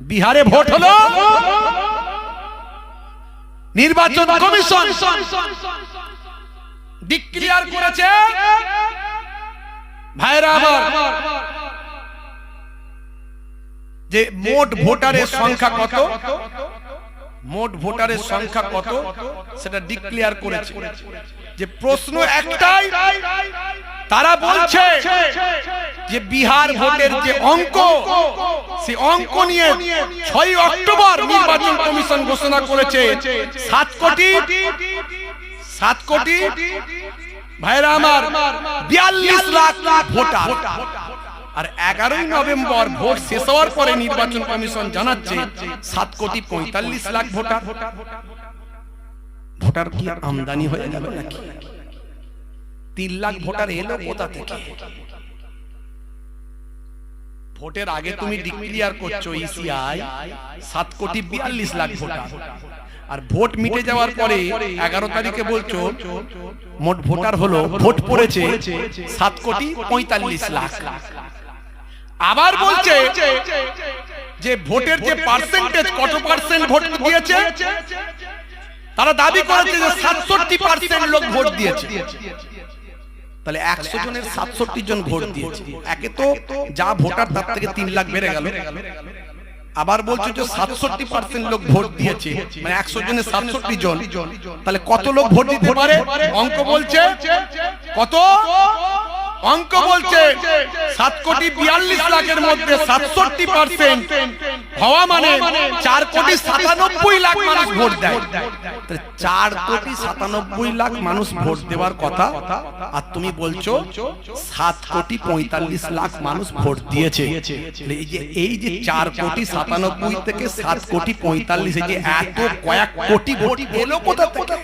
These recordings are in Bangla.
বিহারে ভোট হলো। নির্বাচন কমিশন। ডিক্লিয়ার করেছে। ভাইরা আমার যে মোট ভোটারের সংখ্যা কত? মোট ভোটারের সংখ্যা কত? সেটা ডিক্লিয়ার করেছে। যে প্রশ্ন একটাই তারা বলছে যে বিহার ভোটের যে অঙ্ক সে অঙ্ক নিয়ে ছয় অক্টোবর নির্বাচন কমিশন ঘোষণা করেছে। সাত কোটি সাত কোটি ভাইরা আমার বিয়াল্লিশ লাখ লাখ ভোটার। আর এগারোই নভেম্বর ভোট শেষ হওয়ার পরে নির্বাচন কমিশন জানাচ্ছে সাত কোটি পঁয়তাল্লিশ লাখ ভোটার। ভোটার। কি আমদানি হয়ে গেল নাকি? তিন লাখ ভোটার এলো কোথা থেকে? ভোটের আগে তুমি ডিক্লিয়ার করছ ইসিআই সাত কোটি বিয়াল্লিশ লাখ ভোটার। আর ভোট মিটে যাওয়ার পরে এগারো তারিখে বলছো মোট ভোটার হলো ভোট পড়েছে সাত কোটি পঁয়তাল্লিশ লাখ। আবার বলছে যে ভোটের যে পার্সেন্টেজ কত পার্সেন্ট ভোট দিয়েছে? তারা দাবি করেছে যে সাতষট্টি পার্সেন্ট লোক ভোট দিয়েছে। তাহলে একশো জনের সাতষট্টি জন ভোট দিয়েছে। একে তো যা ভোটার তার থেকে তিন লাখ বেড়ে গেল। আবার বলছো যে সাতষট্টি পার্সেন্ট লোক ভোট দিয়েছে। মানে একশো জনের সাতষট্টি জন। তাহলে কত লোক ভোট দিতে পারে? অঙ্ক বলছে কত? অঙ্ক বলছে সাত কোটি বিয়াল্লিশ লাখের মধ্যে সাতষট্টি পার্সেন্ট হওয়া মানে চার কোটি সাতানব্বই লাখ মানুষ ভোট দেয়। চার কোটি সাতানব্বই লাখ মানুষ ভোট দেওয়ার কথা। আর তুমি বলছো সাত কোটি পঁয়তাল্লিশ লাখ মানুষ ভোট দিয়েছে। এই যে এই যে চার কোটি সাতানব্বই থেকে সাত কোটি পঁয়তাল্লিশ এই যে এত কয়েক কোটি ভোট এলো কোথা থেকে?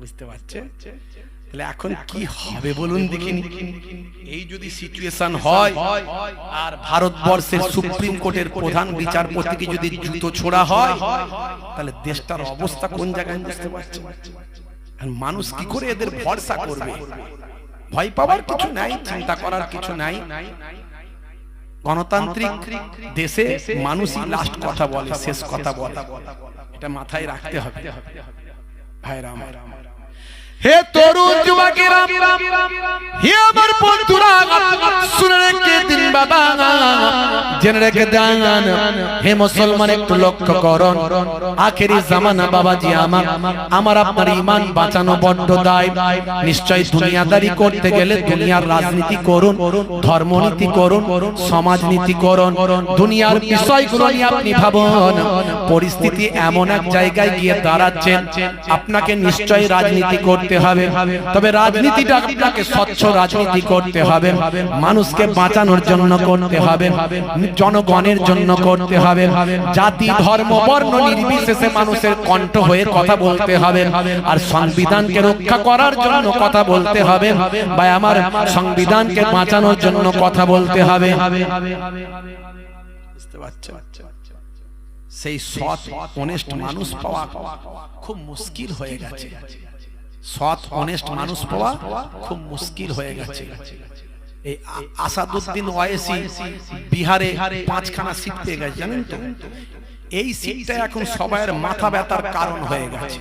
বুঝতে পারছে? তাহলে এখন কি হবে বলুন দেখিনি? এই যদি সিচুয়েশন হয় আর ভারতবর্ষের সুপ্রিম কোর্টের প্রধান বিচারপতিকে যদি জুতো ছোড়া হয় তাহলে দেশটার অবস্থা কোন জায়গায় বুঝতে পারছে আর মানুষ কি করে এদের ভরসা করবে? ভয় পাওয়ার কিছু নাই চিন্তা করার কিছু নাই। গণতান্ত্রিক দেশে মানুষই লাস্ট কথা বলে শেষ কথা বলে। এটা মাথায় রাখতে হবে। ভাইরা আমার হে তরুণ যুবকেরা, হে আমার বন্ধুরা, শুনে রেখে দিন বাবা, জেনে রেখে দেন, হে মুসলমান, একটু লক্ষ্য করুন। আখেরি জামানা বাবাজি আমার আমার আপনার ইমান বাঁচানো বড্ড দায়। নিশ্চয় দুনিয়াদারি করতে গেলে দুনিয়ার রাজনীতি করুন, ধর্মনীতি করুন, সমাজনীতি করুন। দুনিয়ার বিষয়গুলো নিয়ে আপনি ভাবুন, পরিস্থিতি এমন এক জায়গায় গিয়ে দাঁড়াচ্ছেন, আপনাকে নিশ্চয় রাজনীতি করতে হবে। তবে রাজনীতিটা আপনাকে স্বচ্ছ রাজনীতি করতে হবে। মানুষকে বাঁচানোর জন্য করতে হবে। জনগণের জন্য করতে হবে। জাতি, ধর্ম, বর্ণ নির্বিশেষে মানুষের কণ্ঠ হয়ে কথা বলতে হবে। আর সংবিধানকে রক্ষা করার জন্য কথা বলতে হবে। বা আমার সংবিধানকে বাঁচানোর জন্য কথা বলতে হবে। সেই সৎ অনেস্ট মানুষ পাওয়া খুব মুশকিল হয়ে গেছে। সৎ অনেস্ট মানুষ পাওয়া খুব মুশকিল হয়ে গেছে। এই আসাদুদ্দিন ওয়াইসি বিহারে পাঁচখানা সিট পেয়ে গেছে জানেন তো? এই সিটটা এখন সবাইয়ের মাথা ব্যথার কারণ হয়ে গেছে।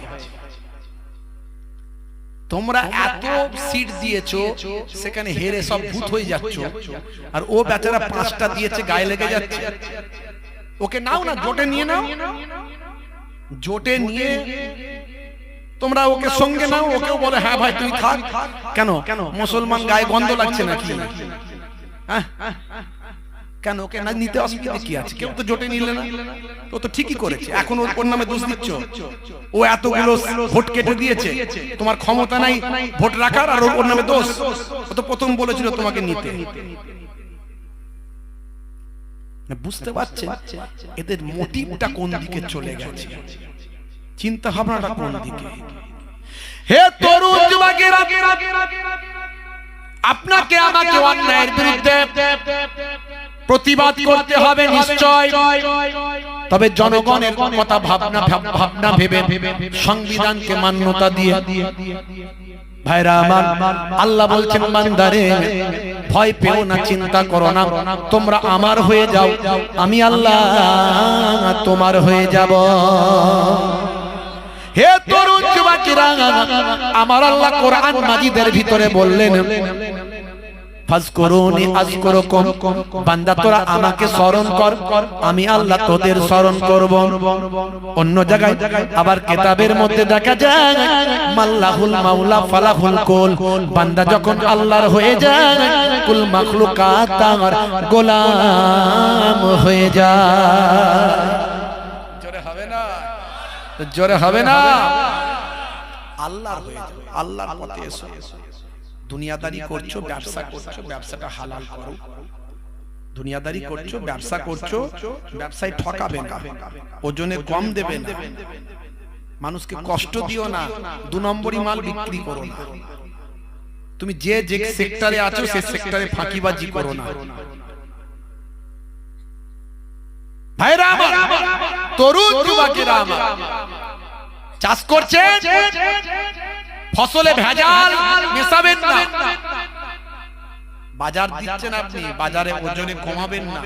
তোমরা এত সিট দিয়েছ সেখানে হেরে সব ভূত হয়ে যাচ্ছ। আর ও বেচারা পাঁচটা দিয়েছে গায়ে লেগে যাচ্ছে। ওকে নাও না জোটে নিয়ে নাও। জোটে নিয়ে তোমরা ওকে সঙ্গে নাও ওকেও বলে হ্যাঁ ভাই তুই থাক। কেন? কেন? মুসলমান গায়ে গন্ধ লাগছে নাকি? হ্যাঁ? কেন? ওকে না নিতে অসুবিধা কি আছে? কেউ তো জোটে নিলে না। ও তো ঠিকই করেছে। এখন ওর ওর নামে দোষ দিচ্ছ? ও এতগুলো ভোট কেটে দিয়েছে। তোমার ক্ষমতা নাই ভোট রাখার আর ওর নামে দোষ? ও তো প্রথম বলেছিল তোমাকে নিতে। বুঝতে পারছে এদের মোটিভটা কোন দিকে চলে গেছে? চিন্তা ভাবনাটা কোন দিকে? হে তরুণ যুবকেরা আপনাকে আমাকে অন্যায়ের বিরুদ্ধে প্রতিবাদ করতে হবে নিশ্চয়। তবে জনগণের কথা ভাবনা ভাবনা ভেবে সংবিধানকে মান্যতা দিয়ে। ভাইরা আমার আল্লাহ বলছেন বান্দারে ভয় পেও না চিন্তা করো না। তোমরা আমার হয়ে যাও আমি আল্লাহ তোমার হয়ে যাব। হে তরুণ যুবকেরা, আমার আল্লাহ কোরআন মাজিদের ভিতরে বললেন আমি আল্লাহ তোদের স্মরণ করব। অন্য জায়গায় আবার কিতাবের মধ্যে দেখা যায়, মাল্লাহুল মাওলা ফালাহুল কুল বান্দা যখন আল্লাহর হয়ে যায়, কুল গোলাম হয়ে যায়। জোরে হবে না? আল্লাহর হয়ে আল্লাহর পথে এসো। দুনিয়াদারি করছ, ব্যবসা করছ, ব্যবসাটা হালাল করো। দুনিয়াদারি করছ, ব্যবসা করছ, ব্যবসায় ঠকাবে না। ওজনে কম দেবে না। মানুষকে কষ্ট দিও না, দু নম্বরই মাল বিক্রি করো না। তুমি যে যে সেক্টরে আছো, সে সেক্টরে ফাঁকিবাজি করো না। ভাইরা আমার তরুণ যুবকেরা আমার। চাষ করছেন ফসলে ভেজাল মেশাবেন না। বাজার দিচ্ছেন আপনি বাজারে ওজনে কমাবেন না।